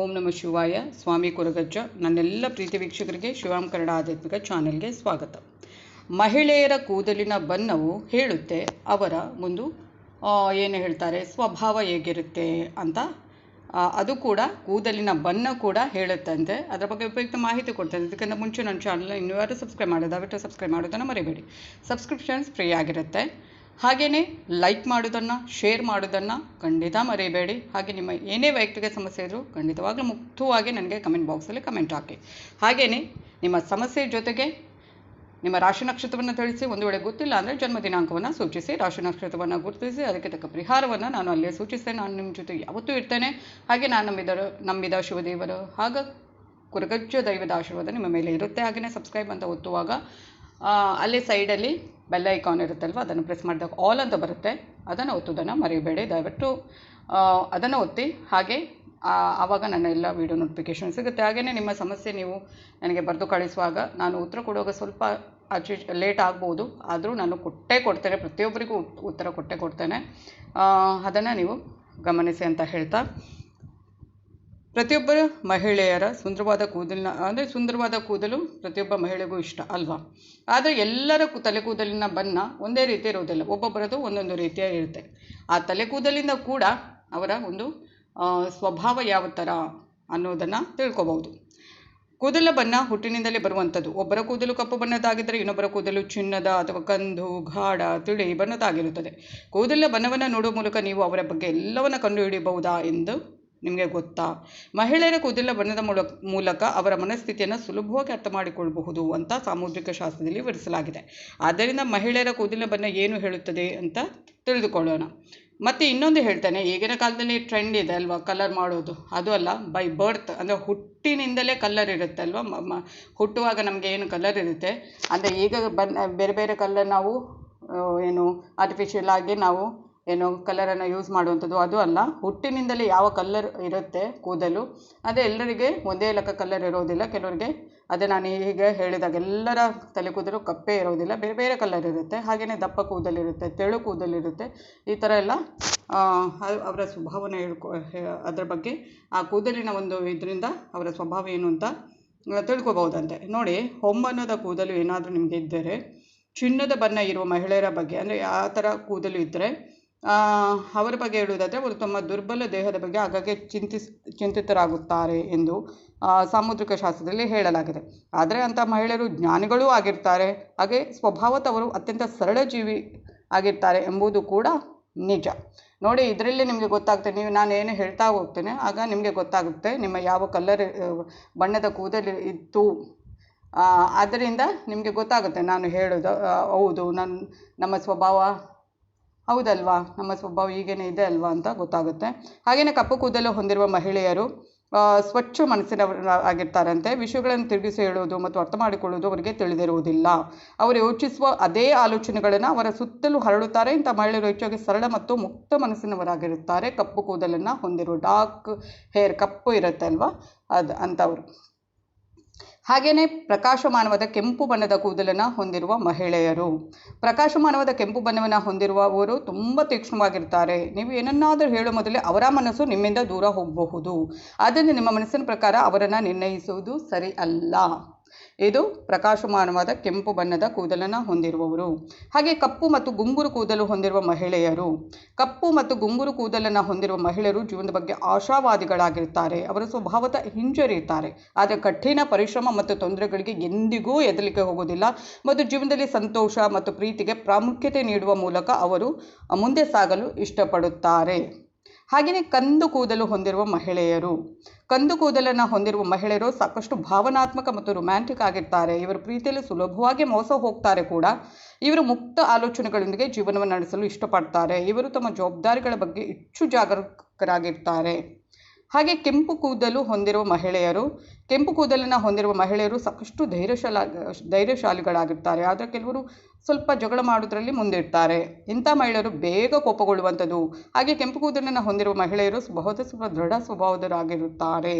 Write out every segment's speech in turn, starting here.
ಓಂ ನಮ ಶಿವಾಯ. ಸ್ವಾಮಿ ಕುರಗಜ್ಜ. ನನ್ನೆಲ್ಲ ಪ್ರೀತಿ ವೀಕ್ಷಕರಿಗೆ ಶಿವಾಂ ಕನ್ನಡ ಆಧ್ಯಾತ್ಮಿಕ ಚಾನೆಲ್ಗೆ ಸ್ವಾಗತ. ಮಹಿಳೆಯರ ಕೂದಲಿನ ಬಣ್ಣವು ಹೇಳುತ್ತೆ, ಅವರ ಒಂದು ಏನು ಹೇಳ್ತಾರೆ, ಸ್ವಭಾವ ಹೇಗಿರುತ್ತೆ ಅಂತ. ಅದು ಕೂಡ ಕೂದಲಿನ ಬಣ್ಣ ಕೂಡ ಹೇಳುತ್ತಂತೆ. ಅದರ ಬಗ್ಗೆ ಉಪಯುಕ್ತ ಮಾಹಿತಿ ಕೊಡ್ತದೆ ಇದಕ್ಕಿಂತ ಮುಂಚೆ ನನ್ನ ಚಾನಲ್ ಇನ್ನೂ ಯಾರು ಸಬ್ಸ್ಕ್ರೈಬ್ ಮಾಡೋದು ದಯವಿಟ್ಟು ಸಬ್ಸ್ಕ್ರೈಬ್ ಮಾಡೋದನ್ನು ಮರಿಬೇಡಿ. ಸಬ್ಸ್ಕ್ರಿಪ್ಷನ್ಸ್ ಫ್ರೀ ಆಗಿರುತ್ತೆ. ಹಾಗೆಯೇ ಲೈಕ್ ಮಾಡೋದನ್ನು ಶೇರ್ ಮಾಡೋದನ್ನು ಖಂಡಿತ ಮರಿಬೇಡಿ. ಹಾಗೆ ನಿಮ್ಮ ಏನೇ ವೈಯಕ್ತಿಕ ಸಮಸ್ಯೆ ಇದ್ದರೂ ಖಂಡಿತವಾಗ್ಲೂ ಮುಕ್ತವಾಗಿ ನನಗೆ ಕಮೆಂಟ್ ಬಾಕ್ಸಲ್ಲಿ ಕಮೆಂಟ್ ಹಾಕಿ. ಹಾಗೆಯೇ ನಿಮ್ಮ ಸಮಸ್ಯೆ ಜೊತೆಗೆ ನಿಮ್ಮ ರಾಶಿ ನಕ್ಷತ್ರವನ್ನು ತಿಳಿಸಿ, ಒಂದು ವೇಳೆ ಗೊತ್ತಿಲ್ಲ ಅಂದರೆ ಜನ್ಮ ದಿನಾಂಕವನ್ನು ಸೂಚಿಸಿ, ರಾಶಿ ನಕ್ಷತ್ರವನ್ನು ಗುರುತಿಸಿ, ಅದಕ್ಕೆ ತಕ್ಕ ಪರಿಹಾರವನ್ನು ನಾನು ಅಲ್ಲೇ ಸೂಚಿಸ್ತೇನೆ, ನಾನು ನಿಮ್ಮ ಜೊತೆ ಯಾವತ್ತೂ ಇರ್ತೇನೆ. ಹಾಗೆ ನಾನು ನಂಬಿದ ನಂಬಿದ ಶಿವದೇವರು ಹಾಗೆ ಕುರಗಜ್ಜ ದೈವದ ಆಶೀರ್ವಾದ ನಿಮ್ಮ ಮೇಲೆ ಇರುತ್ತೆ. ಹಾಗೆಯೇ ಸಬ್ಸ್ಕ್ರೈಬ್ ಅಂತ ಒತ್ತುವಾಗ ಅಲ್ಲಿ ಸೈಡಲ್ಲಿ ಬೆಲ್ ಐಕಾನ್ ಇರುತ್ತಲ್ವ, ಅದನ್ನು ಪ್ರೆಸ್ ಮಾಡಿದಾಗ ಆಲ್ ಅಂತ ಬರುತ್ತೆ. ಅದನ್ನು ಒತ್ತೋದನ್ನು ಮರಿಬೇಡಿ. ದಯವಿಟ್ಟು ಅದನ್ನು ಒತ್ತಿ, ಹಾಗೆ ಆವಾಗ ನನ್ನ ಎಲ್ಲ ವೀಡಿಯೋ ನೋಟಿಫಿಕೇಷನ್ ಸಿಗುತ್ತೆ. ಹಾಗೆಯೇ ನಿಮ್ಮ ಸಮಸ್ಯೆ ನೀವು ನನಗೆ ಬರೆದು ಕಳಿಸುವಾಗ, ನಾನು ಉತ್ತರ ಕೊಡುವಾಗ ಸ್ವಲ್ಪ ಆಚೆ ಲೇಟ್ ಆಗ್ಬೋದು. ಆದರೂ ನಾನು ಕೊಟ್ಟೇ ಕೊಡ್ತೇನೆ, ಪ್ರತಿಯೊಬ್ಬರಿಗೂ ಉತ್ತರ ಕೊಟ್ಟೇ ಕೊಡ್ತೇನೆ. ಅದನ್ನು ನೀವು ಗಮನಿಸಿ ಅಂತ ಹೇಳ್ತಾ ಪ್ರತಿಯೊಬ್ಬ ಮಹಿಳೆಯರ ಸುಂದರವಾದ ಕೂದಲಿನ, ಅಂದರೆ ಸುಂದರವಾದ ಕೂದಲು ಪ್ರತಿಯೊಬ್ಬ ಮಹಿಳೆಗೂ ಇಷ್ಟ ಅಲ್ವಾ? ಆದರೆ ಎಲ್ಲರ ತಲೆ ಕೂದಲಿನ ಬಣ್ಣ ಒಂದೇ ರೀತಿ ಇರೋದಿಲ್ಲ ಒಬ್ಬೊಬ್ಬರದು ಒಂದೊಂದು ರೀತಿಯ ಇರುತ್ತೆ. ಆ ತಲೆ ಕೂದಲಿಂದ ಕೂಡ ಅವರ ಒಂದು ಸ್ವಭಾವ ಯಾವ ಥರ ಅನ್ನೋದನ್ನು ತಿಳ್ಕೊಬಹುದು. ಕೂದಲ ಬಣ್ಣ ಹುಟ್ಟಿನಿಂದಲೇ ಬರುವಂಥದ್ದು. ಒಬ್ಬರ ಕೂದಲು ಕಪ್ಪು ಬಣ್ಣದಾಗಿದ್ದರೆ ಇನ್ನೊಬ್ಬರ ಕೂದಲು ಚಿನ್ನದ ಅಥವಾ ಕಂದು, ಗಾಢ, ತಿಳಿ ಬಣ್ಣದಾಗಿರುತ್ತದೆ ಕೂದಲ ಬಣ್ಣವನ್ನು ನೋಡುವ ಮೂಲಕ ನೀವು ಅವರ ಬಗ್ಗೆ ಎಲ್ಲವನ್ನು ಕಂಡುಹಿಡಿಯಬಹುದಾ ಎಂದು ನಿಮಗೆ ಗೊತ್ತಾ? ಮಹಿಳೆಯರ ಕೂದಲಿನ ಬಣ್ಣದ ಮೂಲಕ ಅವರ ಮನಸ್ಥಿತಿಯನ್ನು ಸುಲಭವಾಗಿ ಅರ್ಥ ಮಾಡಿಕೊಳ್ಳಬಹುದು ಅಂತ ಸಾಮುದ್ರಿಕ ಶಾಸ್ತ್ರದಲ್ಲಿ ವಿವರಿಸಲಾಗಿದೆ. ಆದ್ದರಿಂದ ಮಹಿಳೆಯರ ಕೂದಲಿನ ಬಣ್ಣ ಏನು ಹೇಳುತ್ತದೆ ಅಂತ ತಿಳಿದುಕೊಳ್ಳೋಣ. ಮತ್ತು ಇನ್ನೊಂದು ಹೇಳ್ತೇನೆ, ಈಗಿನ ಕಾಲದಲ್ಲಿ ಟ್ರೆಂಡ್ ಇದೆ ಅಲ್ವಾ ಕಲರ್ ಮಾಡೋದು? ಅದು ಅಲ್ಲ ಬೈ ಬರ್ತ್ ಅಂದರೆ ಹುಟ್ಟಿನಿಂದಲೇ ಕಲರ್ ಇರುತ್ತೆ ಅಲ್ವಾ? ಮ, ಮ- ಹುಟ್ಟುವಾಗ ನಮಗೆ ಏನು ಕಲರ್ ಇರುತ್ತೆ? ಅಂದರೆ ಈಗ ಬಣ್ಣ, ಬೇರೆ ಬೇರೆ ಕಲರ್ ನಾವು ಏನು ಆರ್ಟಿಫಿಷಿಯಲ್ ಆಗಿ ನಾವು ಏನು ಕಲರನ್ನು ಯೂಸ್ ಮಾಡುವಂಥದ್ದು ಅದು ಅಲ್ಲ. ಹುಟ್ಟಿನಿಂದಲೇ ಯಾವ ಕಲ್ಲರ್ ಇರುತ್ತೆ ಕೂದಲು, ಅದೇ ಎಲ್ಲರಿಗೆ ಒಂದೇ ಲೆಕ್ಕ ಕಲ್ಲರ್ ಇರೋದಿಲ್ಲ. ಕೆಲವರಿಗೆ ಅದೇ ನಾನು ಹೀಗೆ ಹೇಳಿದಾಗ ಎಲ್ಲರ ತಲೆ ಕೂದಲು ಕಪ್ಪೆ ಇರೋದಿಲ್ಲ. ಬೇರೆ ಬೇರೆ ಕಲರ್ ಇರುತ್ತೆ. ಹಾಗೆಯೇ ದಪ್ಪ ಕೂದಲಿರುತ್ತೆ ತೆಳು ಕೂದಲಿರುತ್ತೆ ಈ ಥರ ಎಲ್ಲ ಅವರ ಸ್ವಭಾವನ ಹೇಳ್ಕೊ ಅದರ ಬಗ್ಗೆ ಆ ಕೂದಲಿನ ಒಂದು ಇದರಿಂದ ಅವರ ಸ್ವಭಾವ ಏನು ಅಂತ ತಿಳ್ಕೊಬಹುದಂತೆ. ನೋಡಿ, ಹೊಂಬಣ್ಣದ ಕೂದಲು ಏನಾದರೂ ನಿಮಗೆ ಇದ್ದರೆ, ಚಿನ್ನದ ಬಣ್ಣ ಇರುವ ಮಹಿಳೆಯರ ಬಗ್ಗೆ, ಅಂದರೆ ಆ ಥರ ಕೂದಲು ಇದ್ದರೆ ಅವರ ಬಗ್ಗೆ ಹೇಳುವುದಾದರೆ ಅವರು ತಮ್ಮ ದುರ್ಬಲ ದೇಹದ ಬಗ್ಗೆ ಆಗಾಗ್ಗೆ ಚಿಂತಿಸ್, ಚಿಂತಿತರಾಗುತ್ತಾರೆ ಎಂದು ಸಾಮುದ್ರಿಕ ಶಾಸ್ತ್ರದಲ್ಲಿ ಹೇಳಲಾಗಿದೆ. ಆದರೆ ಅಂಥ ಮಹಿಳೆಯರು ಜ್ಞಾನಿಗಳೂ ಆಗಿರ್ತಾರೆ. ಹಾಗೆ ಸ್ವಭಾವತವರು ಅತ್ಯಂತ ಸರಳ ಜೀವಿ ಆಗಿರ್ತಾರೆ ಎಂಬುದು ಕೂಡ ನಿಜ. ನೋಡಿ, ಇದರಲ್ಲಿ ನಿಮಗೆ ಗೊತ್ತಾಗುತ್ತೆ. ನೀವು, ನಾನು ಏನು ಹೇಳ್ತಾ ಹೋಗ್ತೇನೆ, ಆಗ ನಿಮಗೆ ಗೊತ್ತಾಗುತ್ತೆ ನಿಮ್ಮ ಯಾವ ಕಲರ್ ಬಣ್ಣದ ಕೂದಲು ಇತ್ತು. ಆದ್ದರಿಂದ ನಿಮಗೆ ಗೊತ್ತಾಗುತ್ತೆ ನಾನು ಹೇಳೋದು ಹೌದು ನನ್ನ ನಮ್ಮ ಸ್ವಭಾವ ಹೌದಲ್ವಾ? ನಮ್ಮ ಸ್ವಭಾವ ಹೀಗೇನೆ ಇದೆ ಅಲ್ವಾ ಅಂತ ಗೊತ್ತಾಗುತ್ತೆ. ಹಾಗೆಯೇ ಕಪ್ಪು ಕೂದಲು ಹೊಂದಿರುವ ಮಹಿಳೆಯರು ಸ್ವಚ್ಛ ಮನಸ್ಸಿನವರು ಆಗಿರ್ತಾರಂತೆ. ವಿಷಯಗಳನ್ನು ತಿರುಗಿಸಿ ಹೇಳುವುದು ಮತ್ತು ಅರ್ಥ ಮಾಡಿಕೊಳ್ಳುವುದು ಅವರಿಗೆ ತಿಳಿದಿರುವುದಿಲ್ಲ. ಅವರು ಯೋಚಿಸುವ ಅದೇ ಆಲೋಚನೆಗಳನ್ನು ಅವರ ಸುತ್ತಲೂ ಹರಡುತ್ತಾರೆ ಇಂಥ ಮಹಿಳೆಯರು ಹೆಚ್ಚಾಗಿ ಸರಳ ಮತ್ತು ಮುಕ್ತ ಮನಸ್ಸಿನವರಾಗಿರುತ್ತಾರೆ. ಕಪ್ಪು ಕೂದಲನ್ನು ಹೊಂದಿರುವ ಡಾರ್ಕ್ ಹೇರ್, ಕಪ್ಪು ಇರುತ್ತೆ ಅಲ್ವಾ? ಅದು ಅಂಥವ್ರು ಹಾಗೆಯೇ ಪ್ರಕಾಶಮಾನವಾದ ಕೆಂಪು ಬಣ್ಣದ ಕೂದಲನ್ನು ಹೊಂದಿರುವ ಮಹಿಳೆಯರು. ಪ್ರಕಾಶಮಾನವಾದ ಕೆಂಪು ಬಣ್ಣವನ್ನು ಹೊಂದಿರುವವರು ತುಂಬ ತೀಕ್ಷ್ಣವಾಗಿರ್ತಾರೆ. ನೀವು ಏನನ್ನಾದರೂ ಹೇಳೋ ಮೊದಲೇ ಅವರ ಮನಸ್ಸು ನಿಮ್ಮಿಂದ ದೂರ ಹೋಗಬಹುದು. ಆದ್ದರಿಂದ ನಿಮ್ಮ ಮನಸ್ಸಿನ ಪ್ರಕಾರ ಅವರನ್ನು ನಿರ್ಣಯಿಸುವುದು ಸರಿ ಅಲ್ಲ ಇದು ಪ್ರಕಾಶಮಾನವಾದ ಕೆಂಪು ಬಣ್ಣದ ಕೂದಲನ್ನು ಹೊಂದಿರುವವರು. ಹಾಗೆ ಕಪ್ಪು ಮತ್ತು ಗುಂಗುರು ಕೂದಲು ಹೊಂದಿರುವ ಮಹಿಳೆಯರು. ಕಪ್ಪು ಮತ್ತು ಗುಂಗುರು ಕೂದಲನ್ನು ಹೊಂದಿರುವ ಮಹಿಳೆಯರು ಜೀವನದ ಬಗ್ಗೆ ಆಶಾವಾದಿಗಳಾಗಿರ್ತಾರೆ ಅವರ ಸ್ವಭಾವದ ಹಿಂಜರಿಯುತ್ತಾರೆ. ಆದರೆ ಕಠಿಣ ಪರಿಶ್ರಮ ಮತ್ತು ತೊಂದರೆಗಳಿಗೆ ಎಂದಿಗೂ ಎದಲಿಕ್ಕೆ ಹೋಗೋದಿಲ್ಲ ಮತ್ತು ಜೀವನದಲ್ಲಿ ಸಂತೋಷ ಮತ್ತು ಪ್ರೀತಿಗೆ ಪ್ರಾಮುಖ್ಯತೆ ನೀಡುವ ಮೂಲಕ ಅವರು ಮುಂದೆ ಸಾಗಲು ಇಷ್ಟಪಡುತ್ತಾರೆ. ಹಾಗೆಯೇ ಕಂದು ಕೂದಲು ಹೊಂದಿರುವ ಮಹಿಳೆಯರು. ಕಂದು ಕೂದಲನ್ನು ಹೊಂದಿರುವ ಮಹಿಳೆಯರು ಸಾಕಷ್ಟು ಭಾವನಾತ್ಮಕ ಮತ್ತು ರೊಮ್ಯಾಂಟಿಕ್ ಆಗಿರ್ತಾರೆ. ಇವರು ಪ್ರೀತಿಯಲ್ಲಿ ಸುಲಭವಾಗಿ ಮೋಸ ಹೋಗ್ತಾರೆ ಕೂಡ. ಇವರು ಮುಕ್ತ ಆಲೋಚನೆಗಳೊಂದಿಗೆ ಜೀವನವನ್ನು ನಡೆಸಲು ಇಷ್ಟಪಡ್ತಾರೆ. ಇವರು ತಮ್ಮ ಜವಾಬ್ದಾರಿಗಳ ಬಗ್ಗೆ ಹೆಚ್ಚು ಜಾಗರೂಕರಾಗಿರ್ತಾರೆ. ಹಾಗೆ ಕೆಂಪು ಕೂದಲು ಹೊಂದಿರುವ ಮಹಿಳೆಯರು, ಕೆಂಪು ಕೂದಲನ್ನು ಹೊಂದಿರುವ ಮಹಿಳೆಯರು ಸಾಕಷ್ಟು ಧೈರ್ಯಶಾಲ, ಧೈರ್ಯಶಾಲಿಗಳಾಗಿರ್ತಾರೆ. ಆದರೆ ಕೆಲವರು ಸ್ವಲ್ಪ ಜಗಳ ಮಾಡೋದ್ರಲ್ಲಿ ಮುಂದಿರ್ತಾರೆ ಇಂಥ ಮಹಿಳೆಯರು ಬೇಗ ಕೋಪಗೊಳ್ಳುವಂಥದ್ದು. ಹಾಗೆ ಕೆಂಪು ಕೂದಲನ್ನು ಹೊಂದಿರುವ ಮಹಿಳೆಯರು ಬಹುತ ಸ್ವಲ್ಪ ದೃಢ ಸ್ವಭಾವದರಾಗಿರುತ್ತಾರೆ.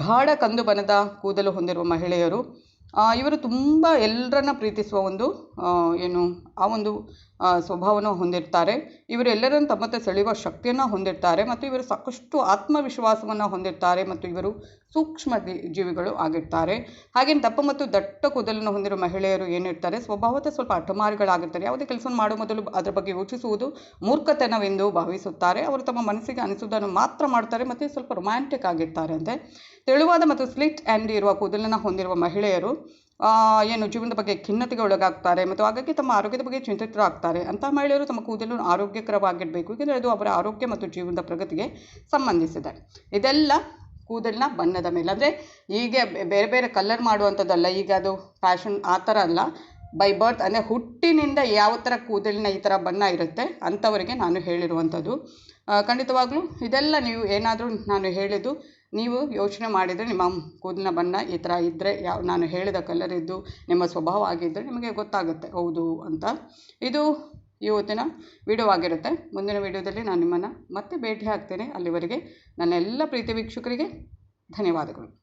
ಗಾಢ ಕಂದು ಬಣ್ಣದ ಕೂದಲು ಹೊಂದಿರುವ ಮಹಿಳೆಯರು ಇವರು ತುಂಬ ಎಲ್ಲರನ್ನ ಪ್ರೀತಿಸುವ ಒಂದು ಏನು, ಆ ಒಂದು ಸ್ವಭಾವವನ್ನು ಹೊಂದಿರ್ತಾರೆ. ಇವರೆಲ್ಲರನ್ನು ತಮ್ಮ ತಮ್ಮತ್ತ ಸೆಳೆಯುವ ಶಕ್ತಿಯನ್ನು ಹೊಂದಿರ್ತಾರೆ ಮತ್ತು ಇವರು ಸಾಕಷ್ಟು ಆತ್ಮವಿಶ್ವಾಸವನ್ನು ಹೊಂದಿರ್ತಾರೆ ಮತ್ತು ಇವರು ಸೂಕ್ಷ್ಮ ಜೀವಿಗಳು ಆಗಿರ್ತಾರೆ. ಹಾಗೆ ದಪ್ಪ ಮತ್ತು ದಟ್ಟ ಕೂದಲನ್ನು ಹೊಂದಿರುವ ಮಹಿಳೆಯರು ಏನಿರ್ತಾರೆ, ಸ್ವಭಾವದ ಸ್ವಲ್ಪ ಅಟಮಾರಿಗಳಾಗಿರ್ತಾರೆ ಯಾವುದೇ ಕೆಲಸವನ್ನು ಮಾಡುವ ಮೊದಲು ಅದರ ಬಗ್ಗೆ ಯೋಚಿಸುವುದು ಮೂರ್ಖತನವೆಂದು ಭಾವಿಸುತ್ತಾರೆ. ಅವರು ತಮ್ಮ ಮನಸ್ಸಿಗೆ ಅನಿಸುವುದನ್ನು ಮಾತ್ರ ಮಾಡ್ತಾರೆ ಮತ್ತು ಸ್ವಲ್ಪ ರೊಮ್ಯಾಂಟಿಕ್ ಆಗಿರ್ತಾರೆ ಅಂತೆ. ತೆಳುವಾದ ಮತ್ತು ಸ್ಲಿಟ್ ಆ್ಯಂಡ್ ಇರುವ ಕೂದಲನ್ನು ಹೊಂದಿರುವ ಮಹಿಳೆಯರು ಏನು ಜೀವನದ ಬಗ್ಗೆ ಖಿನ್ನತೆಗೆ ಒಳಗಾಗ್ತಾರೆ ಮತ್ತು ಹಾಗಾಗಿ ತಮ್ಮ ಆರೋಗ್ಯದ ಬಗ್ಗೆ ಚಿಂತಿತರಾಗ್ತಾರೆ ಅಂತ ಮಹಿಳೆಯರು ತಮ್ಮ ಕೂದಲು ಆರೋಗ್ಯಕರವಾಗಿರಬೇಕು, ಏಕೆಂದರೆ ಅದು ಅವರ ಆರೋಗ್ಯ ಮತ್ತು ಜೀವನದ ಪ್ರಗತಿಗೆ ಸಂಬಂಧಿಸಿದೆ. ಇದೆಲ್ಲ ಕೂದಲಿನ ಬಣ್ಣದ ಮೇಲೆ. ಅಂದರೆ ಹೀಗೆ ಬೇರೆ ಬೇರೆ ಕಲರ್ ಮಾಡುವಂಥದ್ದಲ್ಲ, ಈಗ ಅದು ಫ್ಯಾಷನ್ ಆ ಥರ ಅಲ್ಲ. ಬೈ ಬರ್ತ್ ಅಂದರೆ ಹುಟ್ಟಿನಿಂದ ಯಾವ ಥರ ಕೂದಲಿನ ಈ ಥರ ಬಣ್ಣ ಇರುತ್ತೆ ಅಂಥವರಿಗೆ ನಾನು ಹೇಳಿರುವಂಥದ್ದು. ಖಂಡಿತವಾಗ್ಲೂ ಇದೆಲ್ಲ ನೀವು ಏನಾದರೂ ನಾನು ಹೇಳಿದ್ದು ನೀವು ಯೋಚನೆ ಮಾಡಿದರೆ ನಿಮ್ಮ ಕೂದಲಿನ ಬಣ್ಣ ಈ ಥರ ಇದ್ದರೆ ಯಾವ ನಾನು ಹೇಳಿದ ಕಲರ್ ಇದ್ದು ನಿಮ್ಮ ಸ್ವಭಾವ ಆಗಿದ್ದರೆ ನಿಮಗೆ ಗೊತ್ತಾಗುತ್ತೆ. ಹೌದು ಅಂತ. ಇದು ಇವತ್ತಿನ ವಿಡಿಯೋ ಆಗಿರುತ್ತೆ. ಮುಂದಿನ ವಿಡಿಯೋದಲ್ಲಿ ನಾನು ನಿಮ್ಮನ್ನು ಮತ್ತೆ ಭೇಟಿ ಆಗ್ತೇನೆ ಅಲ್ಲಿವರೆಗೆ ನನ್ನ ಎಲ್ಲ ಪ್ರೀತಿ ವೀಕ್ಷಕರಿಗೆ ಧನ್ಯವಾದಗಳು.